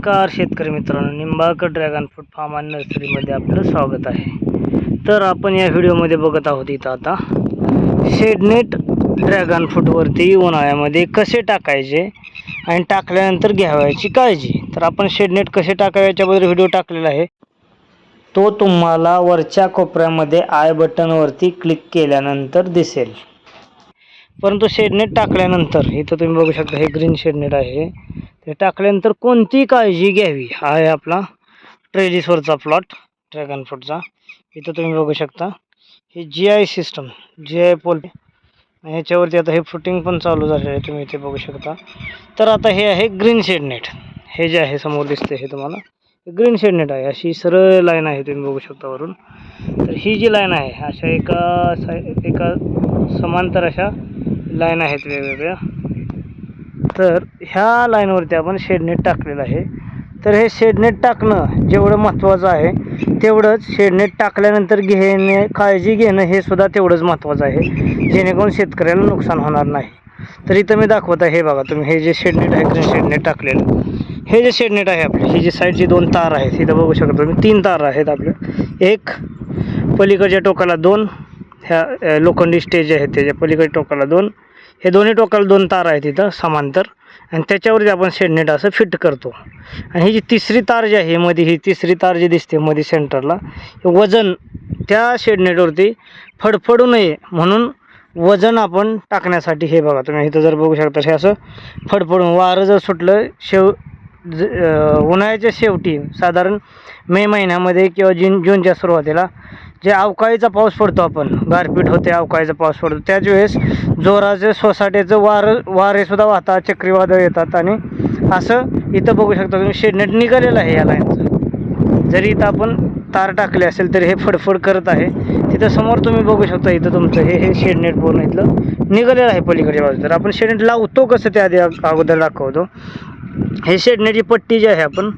नमस्कार शेतकरी मित्रांनो निंबाळकर ड्रॅगन फ्रूट फार्म आणि नर्सरीमध्ये आपलं स्वागत आहे. तर आपण या व्हिडिओमध्ये बघत आहोत इथं आता शेडनेट ड्रॅगन फ्रूटवरती उन्हाळ्यामध्ये कसे टाकायचे आणि टाकल्यानंतर घ्यावयाची काळजी. तर आपण शेडनेट कसे टाकावे याच्याबद्दल व्हिडिओ टाकलेला आहे. तो तुम्हाला वरच्या कोपऱ्यामध्ये आय बटनवरती क्लिक केल्यानंतर दिसेल. परंतु शेडनेट टाकल्यानंतर इथं तुम्ही बघू शकता हे ग्रीन शेडनेट आहे. ते टाकल्यानंतर कोणती काळजी घ्यावी. हा आहे आपला ट्रेजिसवरचा प्लॉट ड्रॅगन फ्रूटचा इथं तुम्ही बघू शकता. हे G I system G I pole ह्याच्यावरती आता हे फुटिंग पण चालू झालेलं आहे. तुम्ही इथे बघू शकता. तर आता हे आहे ग्रीन शेडनेट हे जे आहे समोर दिसते हे तुम्हाला. ग्रीन शेडनेट आहे. अशी सरळ लाईन आहे तुम्ही बघू शकता वरून. तर ही जी लाईन आहे अशा एका साय एका समांतर अशा लाईन आहेत वेगवेगळ्या. तर ह्या लाईनवरती आपण शेडनेट टाकलेलं आहे. तर हे शेडनेट टाकणं जेवढं महत्त्वाचं आहे तेवढंच शेडनेट टाकल्यानंतर घेणे काळजी घेणं हे सुद्धा तेवढंच महत्त्वाचं आहे. जेणेकरून शेतकऱ्याला नुकसान होणार नाही. तर इथं मी दाखवत आहे हे बघा तुम्ही हे जे शेडनेट आहे ग्रीन शेडनेट टाकलेलं. हे जे शेडनेट आहे आपले ही जी साईडची दोन तार आहेत इथं बघू शकता तुम्ही तीन तार आहेत आपल्या एक पलीकडच्या टोकाला दोन ह्या लोखंडी स्टेज आहेत त्याच्या पलीकडच्या टोकाला दोन हे दोन्ही टोकाला दोन तार आहेत इथं समांतर. आणि त्याच्यावरती आपण शेडनेट असं फिट करतो. आणि ही जी तिसरी तार जी आहे मध्ये ही तिसरी तार जी दिसते मध्ये सेंटरला हे वजन त्या शेडनेटवरती फडफडू नये म्हणून वजन आपण टाकण्यासाठी हे बघा तुम्ही इथं जर बघू शकता हे असं फडफडून वारं जर सुटलं शेव ज उन्हाळ्याच्या शेवटी साधारण मे महिन्यामध्ये किंवा जून जूनच्या सुरुवातीला जे अवकाळीचा पाऊस पडतो आपण गारपीट होते अवकाळीचा पाऊस पडतो त्याच वेळेस जोराचं सोसाट्याचं वारं वारेसुद्धा वाहतात चक्रीवादळ येतात आणि असं इथं बघू शकता तुम्ही शेडनेट निघालेलं आहे या लाईनचं. जरी इथं आपण तार टाकले असेल तरी हे फडफड करत आहे तिथं समोर तुम्ही बघू शकता इथं तुमचं हे हे शेडनेट पूर्ण इथलं निघालेलं आहे पलीकडच्या बाजू तर आपण शेडनेट लावतो कसं ते आधी अगोदर दाखवतो. हे शेडनेटची पट्टी जी आहे आपण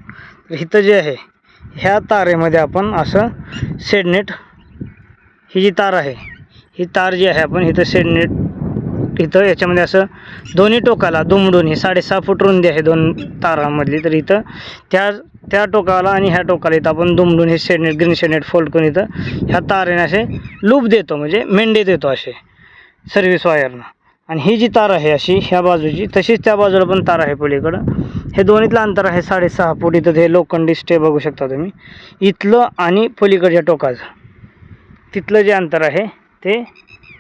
इथं जे आहे ह्या तारेमध्ये आपण असं शेडनेट ही जी तार आहे ही तार जी आहे आपण इथं शेडनेट इथं याच्यामध्ये असं दोन्ही टोकाला दुमडून ही साडेसहा फूट रुंदी आहे दोन तारामधली तर इथं त्या त्या टोकाला आणि ह्या टोकाला इथं आपण दुमडून हे शेडनेट ग्रीन शेडनेट फोल्ड करून इथं ह्या तारेने असे लूप देतो म्हणजे मेंढे देतो असे सर्व्हिस वायरनं आणि ही जी तार आहे अशी ह्या बाजूची तशीच त्या बाजूला पण तार आहे पलीकडं. हे दोन्हीतलं अंतर आहे साडेसहा फूट इथं हे लोखंडी स्टे बघू शकता तुम्ही. इथलं आणि पलीकडच्या टोकाचं. तिथलं जे अंतर आहे ते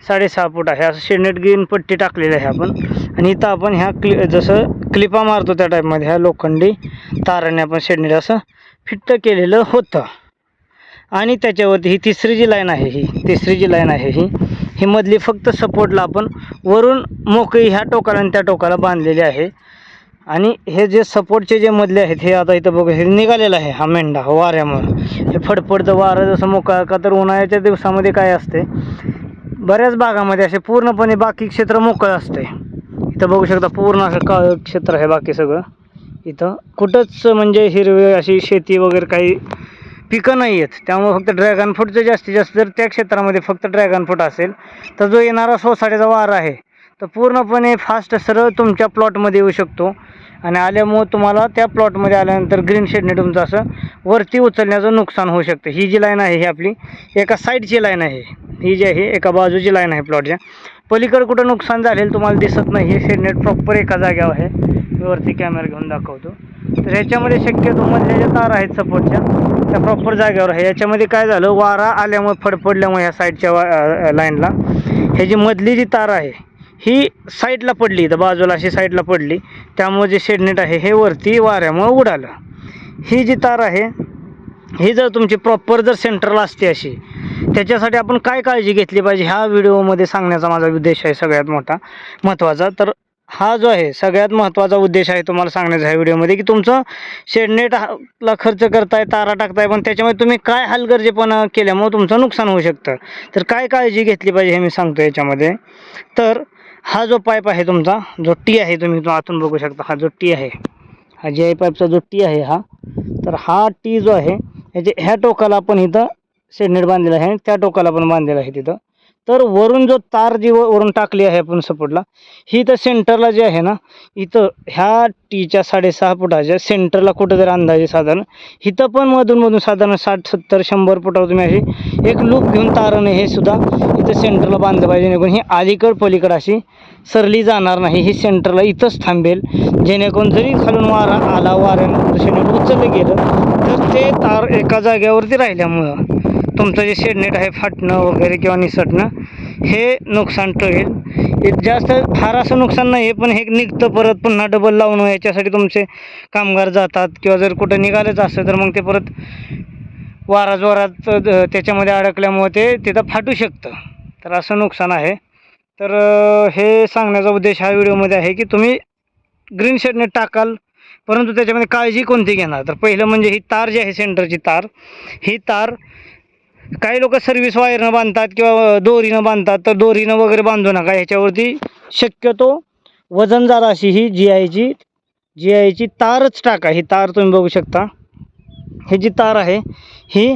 साडेसहा फूट आहे. असं शेडनेट ग्रीन पट्टी टाकलेली आहे आपण. आणि इथं आपण ह्या क्लि जसं क्लिपा मारतो त्या टाईपमध्ये ह्या लोखंडी ताराने आपण शेडनेट असं फिट्ट केलेलं होतं. आणि त्याच्यावरती ही तिसरी जी लाईन आहे ही तिसरी जी लाईन आहे ही ही मधली फक्त सपोर्टला आपण वरून मोकळी ह्या टोकाला आणि त्या टोकाला बांधलेली आहे. आणि हे जे सपोर्टचे जे मधले आहेत हे आता इथं बघू हे निघालेलं आहे हा मेंढा वाऱ्यामुळं. हे फडफडतं वारं जसं मोकळं का तर उन्हाळ्याच्या दिवसामध्ये काय असते बऱ्याच भागामध्ये असे पूर्णपणे बाकी क्षेत्र मोकळं असते इथं बघू शकता पूर्ण असं काळ क्षेत्र आहे बाकी सगळं. इथं कुठंच म्हणजे हिरवे अशी शेती वगैरे काही पिकं नाही आहेत. त्यामुळे फक्त ड्रॅगन फ्रूटचं जास्तीत जास्त जर त्या क्षेत्रामध्ये फक्त ड्रॅगन फ्रूट असेल तर जो येणारा सोसाट्याचा वारा आहे तर पूर्णपणे फास्ट सरळ तुमच्या प्लॉटमध्ये येऊ शकतो. आणि आल्यामुळं तुम्हाला त्या प्लॉटमध्ये आल्यानंतर ग्रीन शेडने तुमचं असं वरती उचलण्याचं नुकसान होऊ शकतं. ही जी लाईन आहे ही आपली एका साईडची लाईन आहे. ही जी आहे एका बाजूची लाईन आहे प्लॉटच्या पलीकडं कुठं नुकसान झालेलं तुम्हाला दिसत नाही. हे शेडनेट प्रॉपर एका जाग्यावर आहे. मी वरती कॅमेरा घेऊन दाखवतो. तर ह्याच्यामध्ये शक्यतो मधल्या ज्या तार आहेत सपोर्टच्या त्या प्रॉपर जागेवर आहे. याच्यामध्ये काय झालं? वारा आल्यामुळे फडफडल्यामुळे ह्या साईडच्या वा लाईनला हे जी मधली जी तार आहे ही साईडला पडली तर बाजूला अशी साईडला पडली. त्यामुळे जे शेडनेट आहे हे वरती वाऱ्यामुळे उडालं. ही जी तार आहे ही जर तुमची प्रॉपर जर सेंटरला असते अशी त्याच्यासाठी आपण काय काळजी घेतली पाहिजे? ह्या व्हिडिओमध्ये सांगण्याचा माझा उद्देश आहे सगळ्यात मोठा महत्त्वाचा. तर हा जो आहे सगळ्यात महत्त्वाचा उद्देश आहे तुम्हाला सांगण्याचा ह्या व्हिडिओमध्ये की तुमचं शेडनेटला खर्च करताय तारा टाकताय पण त्याच्यामध्ये तुम्ही काय हलगर्जेपणा केल्यामुळे तुमचं नुकसान होऊ शकतं. तर काय काळजी घेतली पाहिजे हे मी सांगतो याच्यामध्ये. तर हा जो पाईप आहे तुमचा जो टी आहे तुम्ही तो आतून बघू शकता हा जो टी आहे हा जी आय पाईपचा जो टी आहे हा तर हा टी जो आहे याचे ह्या टोकाला आपण इथं शेडनेट बांधलेला आहे आणि त्या टोकाला पण बांधलेला आहे तिथं. तर वरून जो तार जी व- वरून टाकली आहे आपण सपोर्टला ही तर सेंटरला जी आहे ना इथं ह्या टीच्या साडेसहा फुटाच्या सेंटरला कुठं जरी अंदाजे साधारण इथं पण मधून मधून साधारण साठ सत्तर शंभर फुटावर तुम्ही अशी एक लूप घेऊन तारण हे सुद्धा इथं सेंटरला बांधलं पाहिजे जेणेकरून ही अलीकड पलीकड अशी सरली जाणार नाही ही सेंटरला इथंच थांबेल जेणेकरून जरी खालून वारा आला वाऱ्यानं उचललं गेलं तर ते तार एका जाग्यावरती राहिल्यामुळं तुमचं जे शेडनेट आहे फाटणं वगैरे किंवा निसटणं हे नुकसान टळेल. जास्त फार असं नुकसान नाही आहे पण हे निघतं परत पुन्हा डबल लावणं याच्यासाठी तुमचे कामगार जातात किंवा जर कुठं निघालंच असतं तर मग ते परत वारा जोरात त्याच्यामध्ये अडकल्यामुळे ते तिथं फाटू शकतं. तर असं नुकसान आहे. तर हे सांगण्याचा उद्देश ह्या व्हिडिओमध्ये आहे की तुम्ही ग्रीन शेडनेट टाकाल परंतु त्याच्यामध्ये काळजी कोणती घेणार? तर पहिलं म्हणजे ही तार जी आहे सेंटरची तार ही तार काही लोक सर्व्हिस वायरनं बांधतात किंवा दोरीनं बांधतात तर दोरीनं वगैरे बांधू नका. ह्याच्यावरती शक्यतो वजनदार अशी ही जी आयची जी आयची तारच टाका. ही तार तुम्ही बघू शकता. ही जी तार आहे ही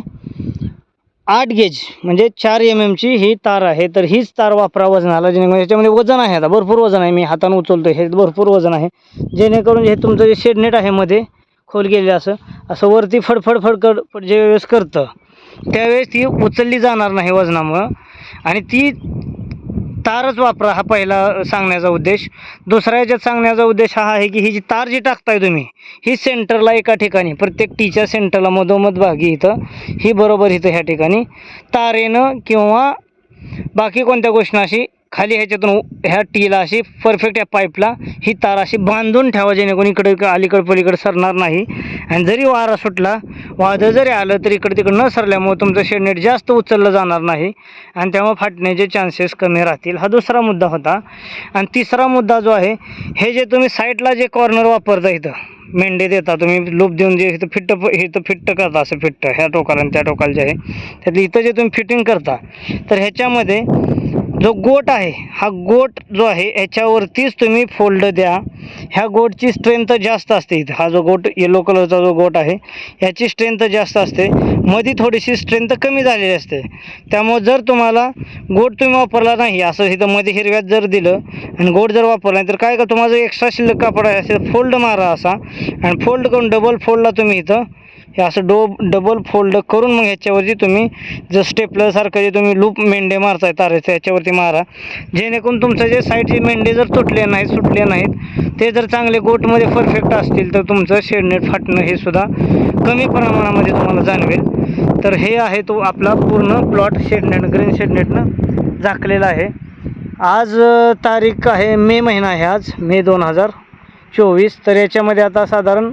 आठ गेज म्हणजे चार एम एमची ही तार आहे. तर हीच तार वापरा वजनाला जेणेकरून याच्यामध्ये वजन आहे. आता भरपूर वजन आहे. मी हातानं उचलतो हे भरपूर वजन आहे. जेणेकरून हे तुमचं जे शेडनेट आहे मध्ये खोल गेले असं असं वरती फडफड फडकड जे वेळेस करतं त्यावेळेस ती उचलली जाणार नाही वजनामुळं. आणि ती तारच वापरा हा पहिला सांगण्याचा उद्देश. दुसरा याच्यात सांगण्याचा उद्देश हा आहे की ही जी तार जी टाकताय तुम्ही ही सेंटरला एका ठिकाणी प्रत्येक टीच्या सेंटरला मधोमध भागी इथं ही बरोबर इथं ह्या ठिकाणी तारेनं किंवा बाकी कोणत्या गोष्टी अशी खाली ह्याच्यातून ह्या टीला अशी परफेक्ट या पाईपला ही तार अशी बांधून ठेवा जेणेकरून इकडे अलीकडं अलीकडे पलीकडे सरणार नाही. आणि जरी वारा सुटला वादळ जरी आलं तरी इकडे तिकडं न सरल्यामुळे तुमचं शेडनेट जास्त उचललं जाणार नाही. आणि त्यामुळे फाटण्याचे चान्सेस कमी राहतील. हा दुसरा मुद्दा होता. आणि तिसरा मुद्दा जो आहे हे जे तुम्ही साईडला जे कॉर्नर वापरता इथं मेंढे देता तुम्ही लूप देऊन जे इथं फिट्ट इथं फिट्ट करता असं फिट्ट ह्या टोकाला आणि त्या टोकाला जे आहे त्यातलं इथं जे तुम्ही फिटिंग करता तर ह्याच्यामध्ये जो गोट आहे हा गोट जो आहे याच्यावरतीच तुम्ही फोल्ड द्या. ह्या गोटची स्ट्रेंथ जास्त असते हा जो गोट येलो कलरचा जो गोट आहे ह्याची स्ट्रेंथ जास्त असते. मध्ये थोडीशी स्ट्रेंथ कमी झालेली असते. त्यामुळे जर तुम्हाला गोट तुम्ही वापरला नाही असं इथं मध्ये हिरव्यात जर दिलं आणि गोट जर वापरला नाही तर काय का तुम्हाला एक्स्ट्रा शिल्लक कापड आहे असेल फोल्ड मारा असा आणि फोल्ड करून डबल फोल्डला तुम्ही इथं हे असं डो डबल फोल्ड करून मग ह्याच्यावरती तुम्ही जर स्टेपलरसारखं जे तुम्ही लूप मेंढे मारताय तारेचं ह्याच्यावरती मारा. जेणेकरून तुमचं जे साईडचे मेंढे जर तुटले नाहीत सुटले नाहीत ते जर चांगले गोटमध्ये परफेक्ट असतील तर तुमचं शेडनेट फाटणं हे सुद्धा कमी प्रमाणामध्ये तुम्हाला जाणवेल. तर हे आहे तो आपला पूर्ण प्लॉट शेडनेट ग्रीन शेडनेटनं झाकलेला आहे. आज तारीख आहे मे महिना आहे आज मे दोन हजार चोवीस. तर याच्यामध्ये आता साधारण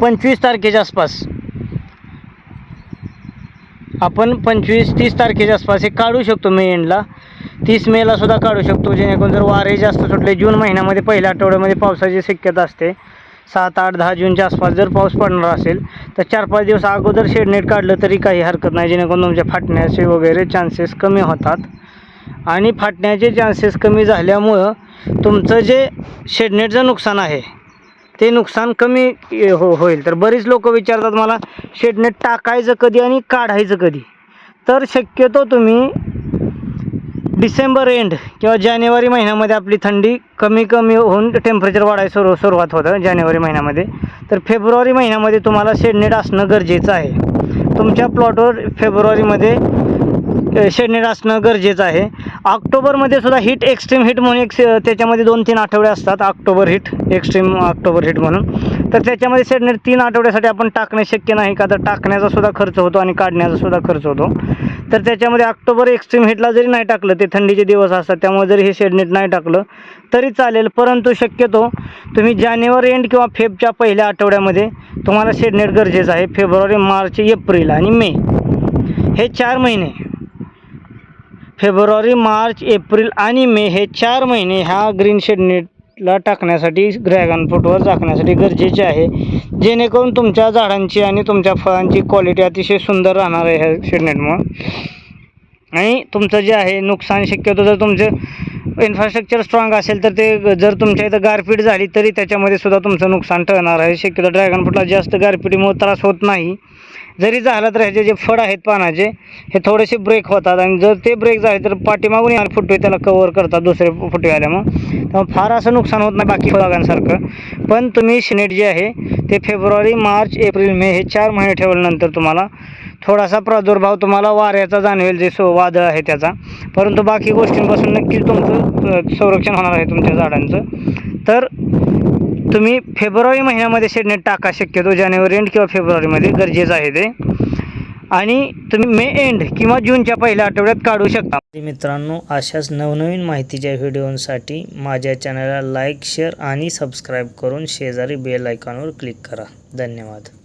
पंचवीस तारखेच्या आसपास आपण पंचवीस तीस तारखेच्या आसपास हे काढू शकतो मे एंडला तीस मेला सुद्धा काढू शकतो जेणेकरून जर वारे जास्त सुटले जून महिन्यामध्ये पहिल्या आठवड्यामध्ये पावसाची शक्यता असते. सात आठ दहा जूनच्या आसपास जर पाऊस पडणार असेल तर चार पाच दिवस अगोदर शेडनेट काढलं तरी काही हरकत नाही जेणेकरून तुमच्या फाटण्याचे वगैरे चान्सेस कमी होतात. आणि फाटण्याचे चान्सेस कमी झाल्यामुळं तुमचं जे शेडनेटचं नुकसान आहे ते नुकसान कमी ए, हो होईल. तर बरीच लोक विचारतात मला शेडनेट टाकायचं कधी आणि काढायचं कधी? तर शक्यतो तुम्ही डिसेंबर एंड किंवा जानेवारी महिन्यामध्ये आपली थंडी कमी कमी होऊन टेम्परेचर वाढायला सुरू सुरुवात होतं जानेवारी महिन्यामध्ये. तर फेब्रुवारी महिन्यामध्ये तुम्हाला शेडनेट असणं गरजेचं आहे. तुमच्या प्लॉटवर फेब्रुवारीमध्ये शेडनेट असणं गरजेचं आहे. ऑक्टोबरमध्ये सुद्धा हिट एक्स्ट्रीम हिट म्हणून एक त्याच्यामध्ये दोन तीन आठवडे असतात. October heat extreme October heat म्हणून. तर त्याच्यामध्ये शेडनेट तीन आठवड्यासाठी आपण टाकणे शक्य नाही का? तर टाकण्याचा सुद्धा खर्च होतो आणि काढण्याचा सुद्धा खर्च होतो. तर त्याच्यामध्ये ऑक्टोबर एक्स्ट्रीम हिटला जरी नाही टाकलं ते थंडीचे दिवस असतात त्यामुळे जरी हे शेडनेट नाही टाकलं तरी चालेल. परंतु शक्यतो तुम्ही जानेवारी एंड किंवा फेबच्या पहिल्या आठवड्यामध्ये तुम्हाला शेडनेट गरजेचं आहे. फेब्रुवारी मार्च एप्रिल आणि मे. हे चार महिने फेब्रुवारी मार्च एप्रिल आणि मे हे चार महिने ह्या ग्रीन शेडनेटला टाकण्यासाठी ड्रॅगन फ्रूटवर टाकण्यासाठी गरजेचे आहे. जेणेकरून तुमच्या झाडांची आणि तुमच्या फळांची क्वालिटी अतिशय सुंदर राहणार आहे ह्या शेडनेटमुळं आणि तुमचं जे आहे नुकसान शक्यतो जर तुमचं इन्फ्रास्ट्रक्चर स्ट्रॉंग असेल तर ते जर तुमच्या इथं गारपीट झाली तरी त्याच्यामध्ये सुद्धा तुमचं नुकसान ठरणार आहे. शक्यतो ड्रॅगन फ्रूटला जास्त गारपिटीमुळे त्रास होत नाही. जरी झालं तर ह्याचे जे फळ आहेत पानाचे हे थोडेसे ब्रेक होतात. आणि जर ते ब्रेक झाले तर पाठीमागून येणार फुटवे त्याला कवर करतात दुसरे फुटवे आल्यामुळं. त्यामुळे फार असं नुकसान होत नाही बाकी फळबागांसारखं पण तुम्ही शिनेट जे आहे ते फेब्रुवारी मार्च एप्रिल मे हे चार महिने ठेवल्यानंतर तुम्हाला थोडासा प्रादुर्भाव तुम्हाला वाऱ्याचा जाणवेल जे सो वादळ आहे त्याचा. परंतु बाकी गोष्टींपासून नक्कीच तुमचं संरक्षण होणार आहे तुमच्या झाडांचं. तर तुम्ही फेब्रुवारी महिन्यामध्ये शेडनेट टाका शक्यतो जानेवारी एंड किंवा फेब्रुवारीमध्ये गरजेचं आहे ते. आणि तुम्ही मे एंड किंवा जूनच्या पहिल्या आठवड्यात काढू शकता. मित्रांनो अशाच नवनवीन माहितीच्या व्हिडिओसाठी माझ्या चॅनलला लाईक शेअर आणि सबस्क्राईब करून शेजारी बेल आयकॉनवर क्लिक करा. धन्यवाद.